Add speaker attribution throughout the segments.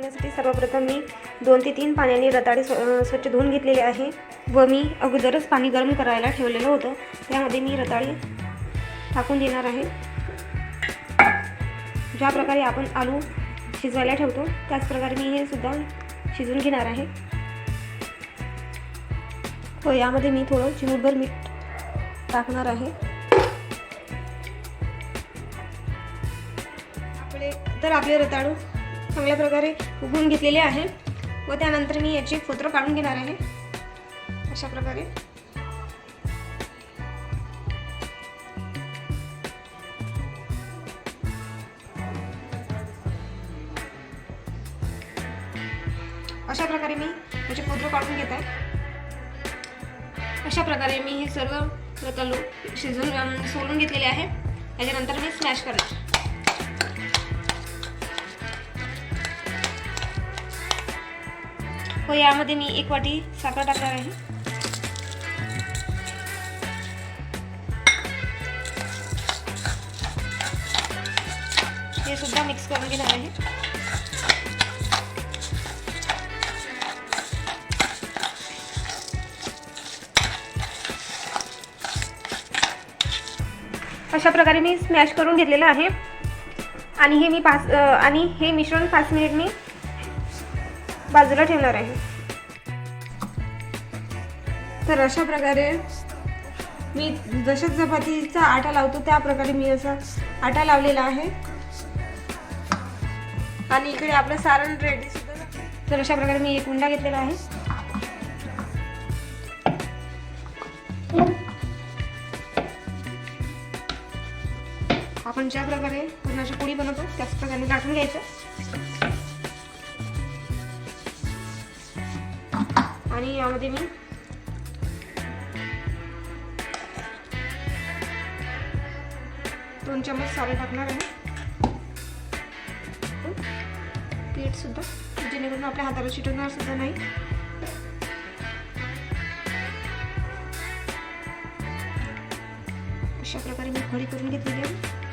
Speaker 1: बनवण्यासाठी सर्वप्रथम मी दोन ते तीन पाण्याने रताळे स्व स्वच्छ धुवून घेतलेले आहे व मी अगोदरच पाणी गरम करायला ठेवलेलं होतं. त्यामध्ये मी रताळे टाकून देणार आहे. ज्या प्रकारे आपण आलू शिजवायला ठेवतो त्याच प्रकारे मी हे सुद्धा शिजवून घेणार आहे. व यामध्ये मी थोडं चिमूटभर मीठ टाकणार आहे. आपले तर आपले रताळू चांगल्या प्रकारे उघडून घेतलेले आहे. व त्यानंतर मी याचे फोत्र काढून घेणार आहे. अशा प्रकारे. अशा प्रकारे मी याची फोत्र काढून घेत आहे. अशा प्रकारे मी हे सर्व रताळू शिजवून सोलून घेतलेले आहे. त्याच्यानंतर मी स्मॅश करणार. व यामध्ये मी एक वाटी साखर टाकणार आहे. हे सुद्धा मिक्स करून घेणार आहे. अशा प्रकारे मी स्मॅश करून घेतलेलं आहे. आणि हे मी पाच आणि हे मिश्रण पाच मिनिट मी बाजूला ठेवणार आहे. तर अशा प्रकारे मी जशा चपातीचा आटा लावतो त्या प्रकारे मी असा आटा लावलेला आहे. आणि इकडे आपलं सारण रेडी सुद्धा तर अशा प्रकारे मी एक उंडा घेतलेला आहे. आपण ज्या प्रकारे पुरणाची पोळी बनवतो त्याच प्रकारे गाठून घ्यायचं. आणि यामध्ये मी दोन चमच सारे टाकणार आहे. पीठ सुद्धा जेणेकरून आपल्या हाताला चिटवणार सुद्धा नाही. अशा प्रकारे मी खडी करून घेतलेली आहे.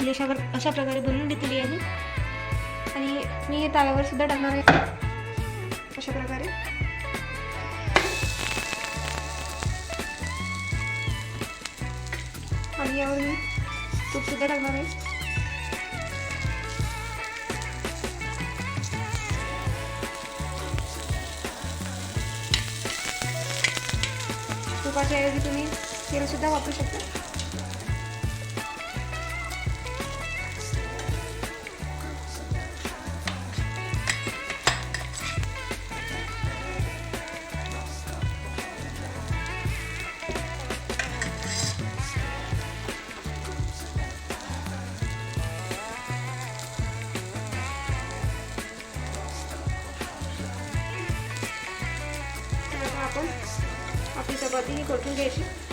Speaker 1: ही अशा अशा प्रकारे बनवून घेतलेली आहे आणि मी हे तव्यावर सुद्धा टाकणार आहे. अशा प्रकारे. आणि यावर मी तूप सुद्धा टाकणार आहे. तुपाच्या ऐवजी तुम्ही तेल सुद्धा वापरू शकता. तर आता आपण आपली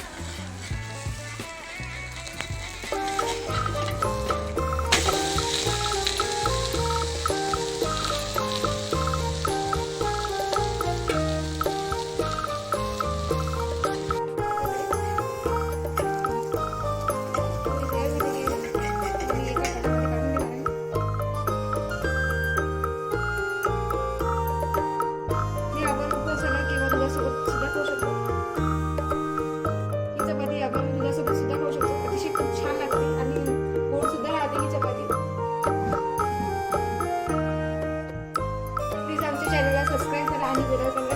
Speaker 1: खूप छान लागते आणि गोड सुद्धा राहते ही चपाती. प्लीज आमच्या चॅनलला सबस्क्राईब करा आणि बेल